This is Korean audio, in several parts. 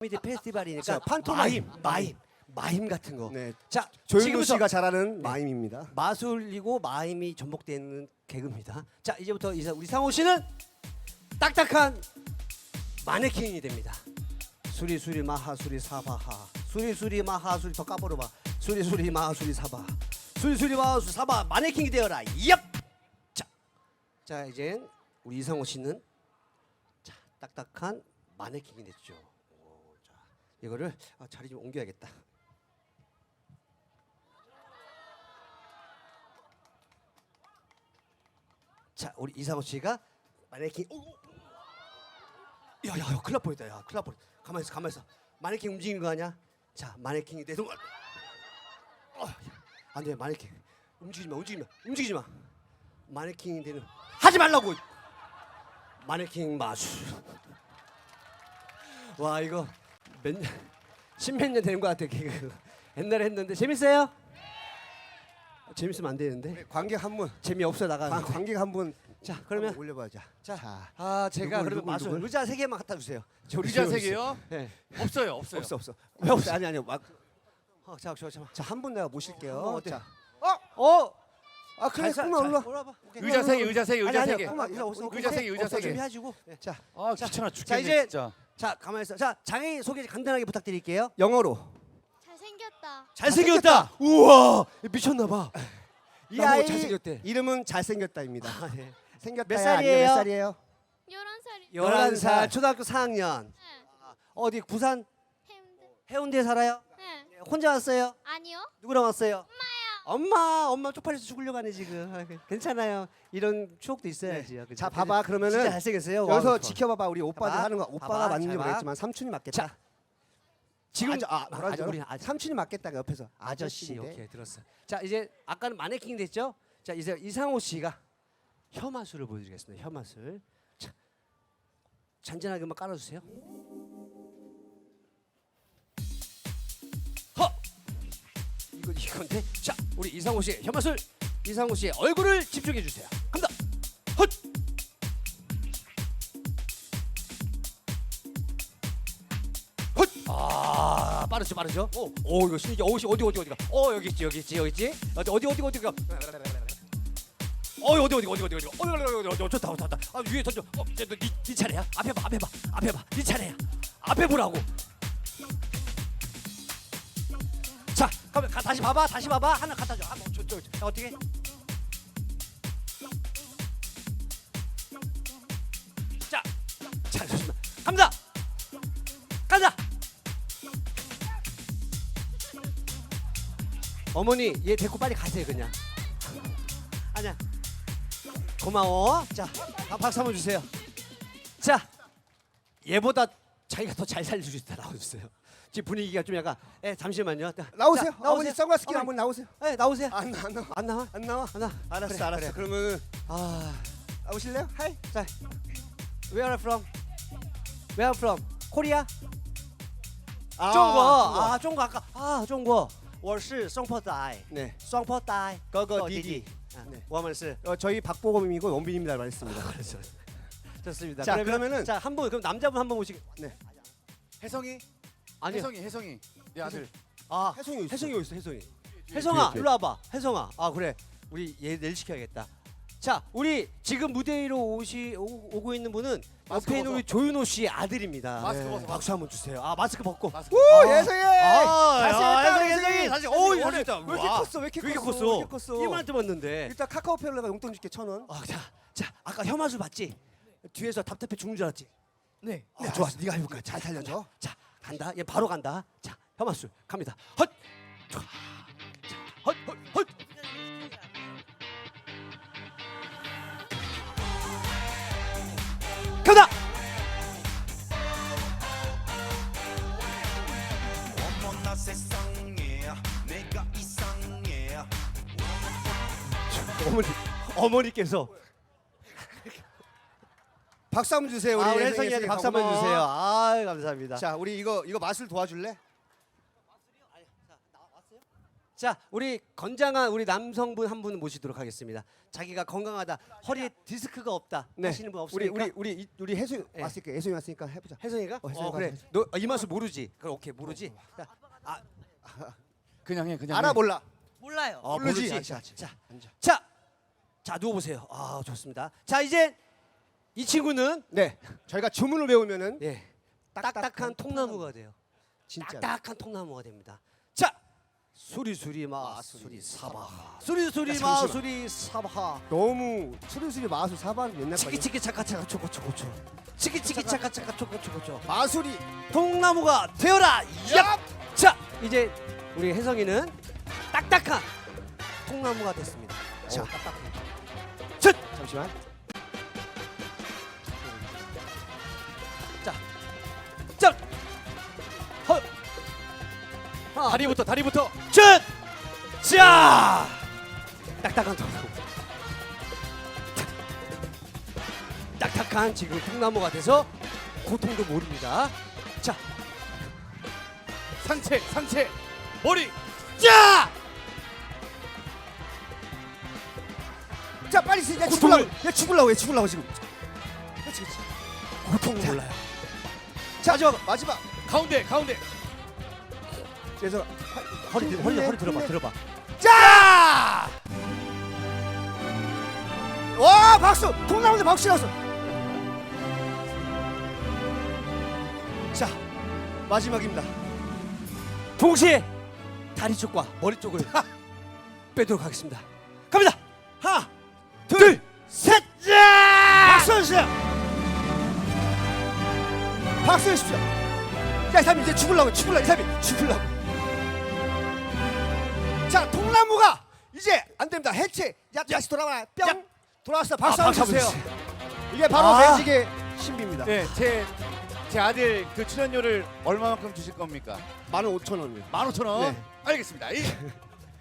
코미디 페스티벌이니까 자, 판토마임. 마임, 마임, 마임 같은 거. 네. 자, 조윤호 지금부터 씨가 잘하는 마임입니다. 마술이고 마임이 전복되는 개그입니다. 자, 이제부터 이사- 우리 상호 씨는 딱딱한 마네킹이 됩니다. 수리 수리 마하 수리 사바하 수리 수리 마하 수리 더 까버려봐 수리 수리 마하 수리 사바 수리 수리 마하 수리 사바 마네킹이 되어라 얍! 자, 자 이제 우리 이상호 씨는 자 딱딱한 마네킹이 됐죠. 이거를 아, 자리 좀 옮겨야겠다. 자 우리 이상호 씨가 마네킹. 오, 오. 야야 야 큰일 날 뻔했다. 야 큰일 날 뻔했다. 가만히 있어 가만히 있어. 마네킹 움직이는 거 아니야? 자 마네킹이 내 손을 어, 안 돼 마네킹. 움직이지 마 움직이지 마 움직이지 마. 마네킹이 되는 하지 말라고! 마네킹 마술. 와 이거 몇 년 십몇 년 되는 것 같아 개그 옛날에 했는데 재밌어요? 재밌으면 안 되는데 관객 한 분. 재미 없어 관- 나가는 관객 한 분. 자 그러면 올려봐자. 자, 아 제가 누굴, 그러면 누굴, 마술 누굴? 의자 세 개만 갖다 주세요. 저 의자 조용히 세 있어요. 개요? 네. 없어요, 없어요. 없어 없어. 왜 없어? 아니 아니요. 막, 어, 자, 저 잠깐. 자, 한 분 내가 모실게요. 어, 어때? 자. 어, 아, 그래. 잘 그만 올라. 올라봐. 오케이. 의자 세 개, 의자 세 개, 아니 의자 아니야. 세 개. 그만 의자 없어. 의자 세 개, 의자 없어, 세 개. 준비하시고. 네. 자, 아 자, 귀찮아 자, 죽겠네 이제 진짜. 자 가만히 있어. 자 장애 소개 간단하게 부탁드릴게요. 영어로. 잘생겼다. 잘생겼다. 우와 미쳤나 봐. 이 너무 아이 잘생겼대. 이름은 잘생겼다입니다. 아, 네. 생겼다. 몇 살이에요? 몇 살이에요? 11살이. 11살 초등학교 4학년. 네. 어디 부산 해운대. 해운대에 살아요? 네. 혼자 왔어요? 아니요. 누구랑 왔어요? 엄마, 엄마 쪽팔려서 죽으려고 하네 지금. 아, 괜찮아요. 이런 추억도 있어야지요. 그죠? 자, 봐봐. 그러면은 진짜 잘생겼어요. 여기서 와우, 좋아. 지켜봐봐. 우리 오빠들 봐봐. 하는 거. 오빠가 봐봐. 맞는지 잘 봐. 모르겠지만 삼촌이 맞겠다. 자, 지금 아저, 아, 뭐라 아? 우리 아저- 삼촌이 맞겠다. 옆에서 아저씨 아저씨인데. 오케이 들었어. 자 이제 아까는 마네킹 됐죠? 자 이제 이상호 씨가 혀마술을 보여드리겠습니다. 혀마술. 자 잔잔하게 한번 깔아주세요. 이건데 자 우리 이상호 씨의 혀마술 이상호 씨의 얼굴을 집중해 주세요. 갑니다. 헛. 헛! 아 빠르죠 빠르죠. 오, 오 이거 신기. 오 씨, 어디 어디 어디가? 어 여기 있지 여기 있지 여기 있지. 어디 어디 어디 어디가? 어 어디 어디 어디 어디 어디 어디 어디 어디 어디 좋다 좋다 좋다. 아 위에 던져. 어, 네, 네, 네 차례야. 앞에 봐 앞에 봐 앞에 봐. 네 차례야. 앞에 보라고. 자, 그럼 가, 다시 봐봐 다시 봐봐 하나 갖다 줘. 한번 저, 저, 저, 어떻게? 자, 자 좋습니다. 갑니다. 가자. 어머니 얘 데리고 빨리 가세요 그냥. 아니야. 고마워. 자, 아, 박수 한번 주세요. 자, 얘보다 자기가 더 잘 살릴 수 있다 나와주세요. 지금 분위기가 좀 약간. 예, 잠시만요. 자, 나오세요. 자, 아버지 선글라스 끼고 어머니. 한번 나오세요. 예, 나오세요. 안, 안 나와. 안 나와? 안 나와. 안 나와? 알았어, 그래, 알았어. 그래. 그러면 아, 나오실래요? 하이. 자, where are you from? Where are you from? 코리아? 아, 중국. 중국. 아, 중국 아까 아, 중국. 我是双胞胎. 네. 双胞胎. 거거 디디. 아, 네. 我们是 어, 저희 박보검이고 원빈입니다 말했습니다. 그렇죠. 좋습니다. 자, 그러면, 그러면은- 자, 한 분 그럼 남자분 한 분 모시게. 혜성이, 아니요. 혜성이, 혜성이. 내 아들. 아, 혜성이 있어? 혜성이 어디 있어? 혜성이. 혜성아, 뒤에. 일로 와봐. 혜성아. 아, 그래. 우리 얘 내일 시켜야겠다. 자, 우리 지금 무대 위로 오시 오, 오고 있는 분은 마스크 옆에 있는 벗어. 우리 조윤호 씨의 아들입니다. 마스크 벗어, 박수 한번 주세요. 아, 마스크 벗고. 마스크. 오, 아. 예성이! 아, 잘생겼다, 야, 예성이! 혜성이. 다시. 오, 잘생겼다. 왜 이렇게 와. 컸어? 왜 이렇게 왜 이렇게 컸어? 왜 이렇게 컸어? 이만한테 봤는데. 일단 카카오페이로 내가 용돈 줄게 천 원. 아, 자, 자, 아까 혀마술 봤지? 뒤에서 답답해 죽는 줄 알았지? 네. 아, 좋아, 네가 해볼까? 잘 살려줘. 자, 간다. 얘 바로 간다. 자, 혀마술 갑니다. 헛, 헛, 헛, 헛. 간다. 어머니, 어머니께서 박수 한번 주세요. 우리 아, 혜성이한테 박수 한번 고마워. 주세요. 아, 감사합니다. 자, 자, 우리 이거 이거 맛을 도와줄래? 자, 우리 건장한 우리 남성분 한 분 모시도록 하겠습니다. 자기가 건강하다, 허리에 디스크가 없다 하시는 분 우리 없으니까. 우리 우리 이- 우리 혜수 네. 왔으니까 혜수이 왔으니까 해보자. 혜성이가? 어, 혜성이가 어, 그래. 해줘. 너이 맛을 모르지? 그럼 오케이 모르지. 자, 아, 그냥 해 그냥. 알아 해. 몰라. 몰라요. 어, 모르지. 자, 자. 자. 자, 자 누워 보세요. 아 좋습니다. 자 이제 이 친구는 네. 저희가 주문을 외우면은 예, 딱딱한 통나무가 돼요. 진짜. 딱딱한 통나무가 됩니다. 자, 수리 수리 마 아, 수리 사바 수리 수리 야, 마 잠시만. 수리 사바 너무 수리수리 마수 사반 옛날 거. 치키 치키 차카 차카 초코 초코 초 치키 치키 차카 차카 초코 초코 초 마술이 통나무가 되어라. 야! 자, 이제 우리 혜성이는 딱딱한 통나무가 됐습니다. 자, 어. 딱딱해. 첫, 잠시만. 다리부터 다리부터. 첫, 자, 딱딱한. 자, 딱딱한 지금 통나무가 돼서 고통도 모릅니다. 자, 상체 상체 머리. 자, 자 빨리 쓰. 야 고통을- 죽을라고. 야 죽을라고. 야 죽을라고 지금. 그렇지 그렇지. 고통을 몰라요. 자 마지막 마지막. 가운데 가운데. 그래서 허리 들- 허리 허리 들어봐. 들어봐. 자! 와 박수! 통나무도 박수 나왔어. 자 마지막입니다. 동시에 다리 쪽과 머리 쪽을 빼도록 하겠습니다. 갑니다. 하나, 둘, 셋. 박수 주세요. 박수 주십시오. 야, 이 사람이 이제 죽을라고, 죽을라, 이 사람이 죽을라고. 자, 통나무가 이제 안 됩니다. 해체. 야, 다시 돌아와. 뿅. 야. 돌아왔어. 박수 아, 한번 박수 주세요. 한번 이게 바로 아. 매직의 신비입니다. 네, 제, 제 아들 그 출연료를 얼마만큼 주실 겁니까? 만원 오천 원이요. 15,000원. 네. 알겠습니다. 이,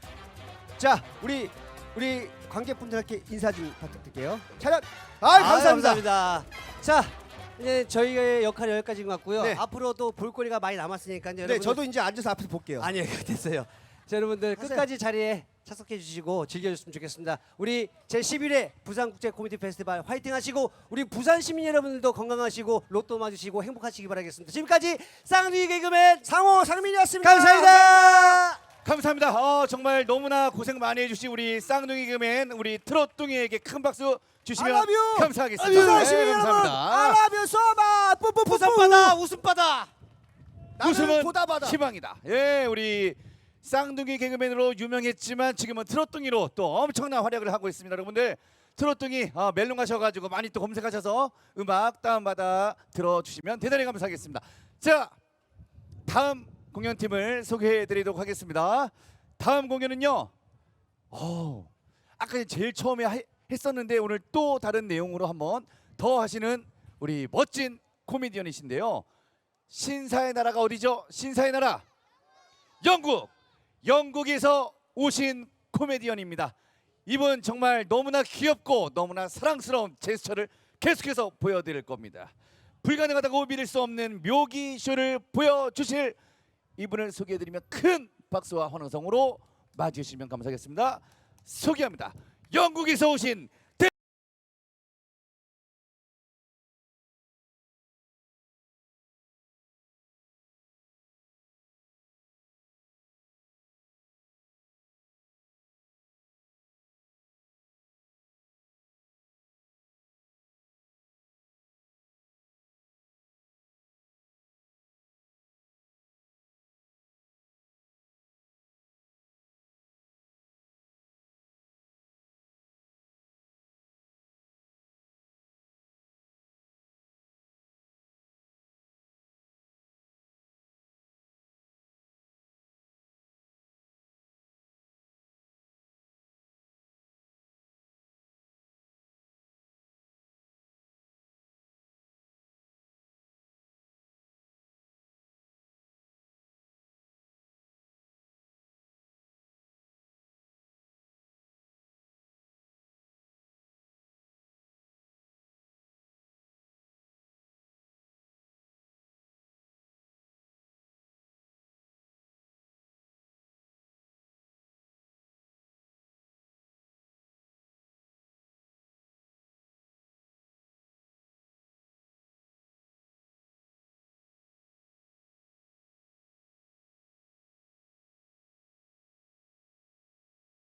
자, 우리 우리 관객분들께 인사 좀 부탁드릴게요. 차렷. 아, 아, 감사합니다. 감사합니다. 자, 이제 저희의 역할이 여기까지인 것 같고요. 네. 앞으로도 볼거리가 많이 남았으니까요. 네, 여러분들- 저도 이제 앉아서 앞에서 볼게요. 아니요, 됐어요. 자, 여러분들 하세요. 끝까지 자리에 착석해 주시고 즐겨주셨으면 좋겠습니다. 우리 제 11회 부산국제 코미디 페스티벌 화이팅 하시고 우리 부산 시민 여러분들도 건강하시고 로또 맞으시고 행복하시기 바라겠습니다. 지금까지 쌍둥이 개그맨 상호 상민이었습니다. 감사합니다. 감사합니다. 어, 정말 너무나 고생 많이 해주신 우리 쌍둥이 금엔 우리 트롯둥이에게 큰 박수 주시면 I love you. 감사하겠습니다. 부산 네, 시민 여러분, I 감사합니다. love you so much. 뿌뿌뿌뿌. 부산바다 웃음바다. 나는 웃음은 보다바다. 희망이다. 예, 우리 쌍둥이 개그맨으로 유명했지만 지금은 트롯둥이로 또 엄청난 활약을 하고 있습니다. 여러분들 트롯둥이 어, 멜론 가셔가지고 많이 또 검색하셔서 음악 다운받아 들어주시면 대단히 감사하겠습니다. 자, 다음 공연팀을 소개해드리도록 하겠습니다. 다음 공연은요. 어, 아까 제일 처음에 하- 했었는데 오늘 또 다른 내용으로 한번 더 하시는 우리 멋진 코미디언이신데요. 신사의 나라가 어디죠? 신사의 나라 영국 영국에서 오신 코미디언입니다. 이분 정말 너무나 귀엽고 너무나 사랑스러운 제스처를 계속해서 보여드릴 겁니다. 불가능하다고 믿을 수 없는 묘기 쇼를 보여주실 이분을 소개해드리면 큰 박수와 환호성으로 맞이해주시면 감사하겠습니다. 소개합니다. 영국에서 오신